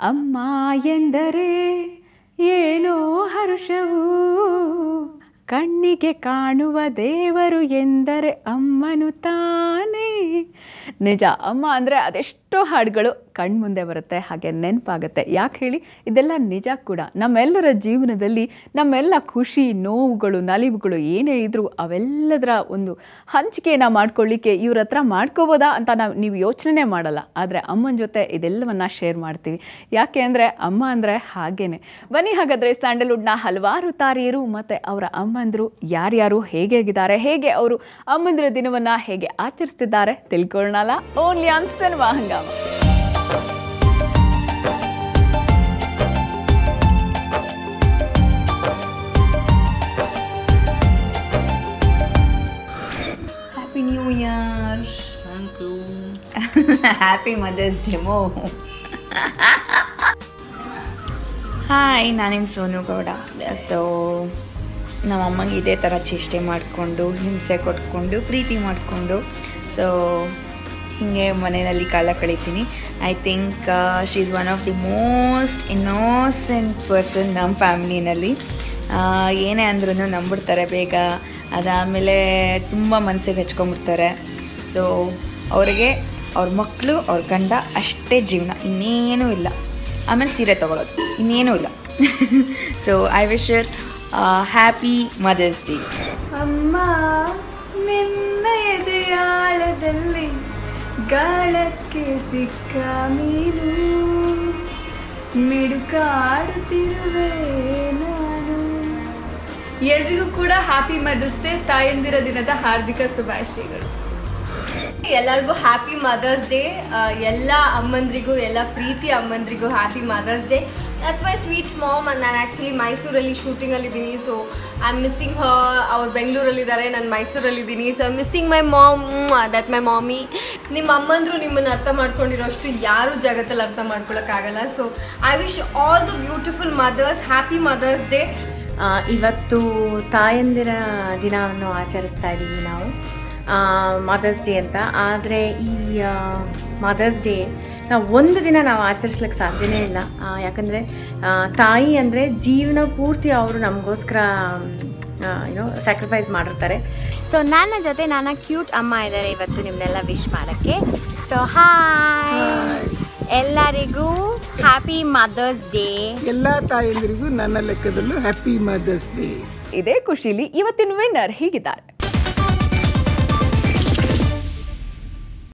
ಅಮ್ಮ ಎಂದರೆ ಏನೋ ಹರುಷವು. ಕಣ್ಣಿಗೆ ಕಾಣುವ ದೇವರು ಎಂದರೆ ಅಮ್ಮನು ತಾನೇ. ನಿಜ, ಅಮ್ಮ ಅಂದರೆ ಅದೆಷ್ಟೋ ಹಾಡುಗಳು. ಕಣ್ಮುಂದೆ ಬರುತ್ತೆ, ಹಾಗೆ ನೆನಪಾಗುತ್ತೆ. ಯಾಕೆ ಹೇಳಿ? ಇದೆಲ್ಲ ನಿಜ ಕೂಡ. ನಮ್ಮೆಲ್ಲರ ಜೀವನದಲ್ಲಿ ನಮ್ಮೆಲ್ಲ ಖುಷಿ, ನೋವುಗಳು, ನಲಿವುಗಳು ಏನೇ ಇದ್ರೂ ಅವೆಲ್ಲದರ ಒಂದು ಹಂಚಿಕೆಯನ್ನು ಮಾಡ್ಕೊಳ್ಳಿಕ್ಕೆ ಇವ್ರ ಹತ್ರ ಮಾಡ್ಕೋಬೋದಾ ಅಂತ ನಾವು ನೀವು ಯೋಚನೆ ಮಾಡಲ್ಲ. ಆದರೆ ಅಮ್ಮನ ಜೊತೆ ಇದೆಲ್ಲವನ್ನ ಶೇರ್ ಮಾಡ್ತೀವಿ. ಯಾಕೆ ಅಂದರೆ ಅಮ್ಮ ಅಂದರೆ ಹಾಗೇನೆ. ಬನ್ನಿ ಹಾಗಾದರೆ ಸ್ಯಾಂಡಲ್ವುಡ್ನ ಹಲವಾರು ತಾರಿಯರು ಮತ್ತು ಅವರ ಅಮ್ಮಂದರು ಯಾರ್ಯಾರು ಹೇಗೆ ಹೇಗಿದ್ದಾರೆ ಹೇಗೆ ಅವರು ಅಮ್ಮಂದಿರ ದಿನವನ್ನು ಹೇಗೆ ಆಚರಿಸ್ತಿದ್ದಾರೆ ತಿಳ್ಕೊಳ್ಳೋಣಲ್ಲ. Only on cinema Hungama. Happy new year thank you happy mother's demo hi ನಾನು ನಿಮ್ಮ ಸೋನು ಗೌಡ ಸೊ ನಮ್ಮ ಅಮ್ಮಂಗೆ ಇದೇ ಥರ ಚೇಷ್ಟೆ ಮಾಡಿಕೊಂಡು ಹಿಂಸೆ ಕೊಟ್ಕೊಂಡು ಪ್ರೀತಿ ಮಾಡಿಕೊಂಡು ಸೊ ಹೀಗೆ ಮನೆಯಲ್ಲಿ ಕಾಲ ಕಳಿತೀನಿ I think she is one of the most innocent person ನಮ್ಮ ಫ್ಯಾಮಿಲಿನಲ್ಲಿ ಏನೇ ಅಂದ್ರೂ ನಂಬಿಡ್ತಾರೆ ಬೇಗ. ಅದಾದಮೇಲೆ ತುಂಬ ಮನಸ್ಸಿಗೆ ಹಚ್ಕೊಂಡ್ಬಿಡ್ತಾರೆ ಸೊ ಅವರಿಗೆ ಅವ್ರ ಮಕ್ಕಳು ಅವ್ರ ಗಂಡ ಅಷ್ಟೇ ಜೀವನ. ಇನ್ನೇನೂ ಇಲ್ಲ. ಆಮೇಲೆ ಸೀರೆ ತೊಗೊಳೋದು. ಇನ್ನೇನೂ ಇಲ್ಲ. So I wish your happy mother's day ಅಮ್ಮ, ನಿನ್ನ ಎದೆಯಾಳದಲ್ಲಿ ಗಾಳಕ್ಕೆ ಸಿಕ್ಕ ಮೀನು. ಮಿಡುಕಾಡುತ್ತಿರುವೆ ನಾನು ಎಲ್ರಿಗೂ ಕೂಡ ಹ್ಯಾಪಿ ಮದರ್ಸ್ ಡೇ ತಾಯಂದಿರ ದಿನದ ಹಾರ್ದಿಕ ಶುಭಾಶಯಗಳು. ಎಲ್ಲರಿಗೂ ಹ್ಯಾಪಿ ಮದರ್ಸ್ ಡೇ ಎಲ್ಲ ಅಮ್ಮಂದ್ರಿಗೂ, ಎಲ್ಲ ಪ್ರೀತಿ ಅಮ್ಮಂದ್ರಿಗೂ happy mother's day that's my sweet mom ನಾನು ಆ್ಯಕ್ಚುಲಿ ಮೈಸೂರಲ್ಲಿ ಶೂಟಿಂಗಲ್ಲಿದ್ದೀನಿ ಸೊ ಐ ಆಮ್ ಮಿಸ್ಸಿಂಗ್ ಹ ಅವ್ರು ಬೆಂಗಳೂರಲ್ಲಿದ್ದಾರೆ ನಾನು ಮೈಸೂರಲ್ಲಿದ್ದೀನಿ so I missing my mom that my mommy ನಿಮ್ಮ ಅಮ್ಮಂದರು ನಿಮ್ಮನ್ನು ಅರ್ಥ ಮಾಡ್ಕೊಂಡಿರೋಷ್ಟು ಯಾರೂ ಜಗತ್ತಲ್ಲಿ ಅರ್ಥ ಮಾಡ್ಕೊಳ್ಳೋಕ್ಕಾಗಲ್ಲ so I wish all the beautiful mothers happy mother's day ಇವತ್ತು ತಾಯಂದಿರ ದಿನವನ್ನು ಆಚರಿಸ್ತಾ ಇದ್ದೀವಿ ನಾವು. ಮದರ್ಸ್ ಡೇ ಅಂತ. ಆದರೆ ಈ ಮದರ್ಸ್ ಡೇ ನಾವು ಒಂದು ದಿನ ನಾವು ಆಚರಿಸ್ಲಿಕ್ಕೆ ಸಾಧ್ಯನೇ ಇಲ್ಲ. ಯಾಕಂದರೆ ತಾಯಿ ಅಂದರೆ ಜೀವನ ಪೂರ್ತಿ ಅವರು ನಮಗೋಸ್ಕರ ಏನೋ ಸ್ಯಾಕ್ರಿಫೈಸ್ ಮಾಡಿರ್ತಾರೆ. ಸೊ ನನ್ನ ಜೊತೆ ನನ್ನ ಕ್ಯೂಟ್ ಅಮ್ಮ ಇದ್ದಾರೆ ಇವತ್ತು ನಿಮ್ಮನ್ನೆಲ್ಲ ವಿಶ್ ಮಾಡೋಕ್ಕೆ. ಸೊ ಹಾಯ್ ಎಲ್ಲರಿಗೂ ಹ್ಯಾಪಿ ಮದರ್ಸ್ ಡೇ ಎಲ್ಲ ತಾಯಂದಿರಿಗೂ ನನ್ನ ಲೆಕ್ಕದಲ್ಲೂ ಹ್ಯಾಪಿ ಮದರ್ಸ್ ಡೇ ಇದೇ ಖುಷಿಲಿ ಇವತ್ತಿನ ವಿನ್ನರ್ ಹೀಗಿದ್ದಾರೆ.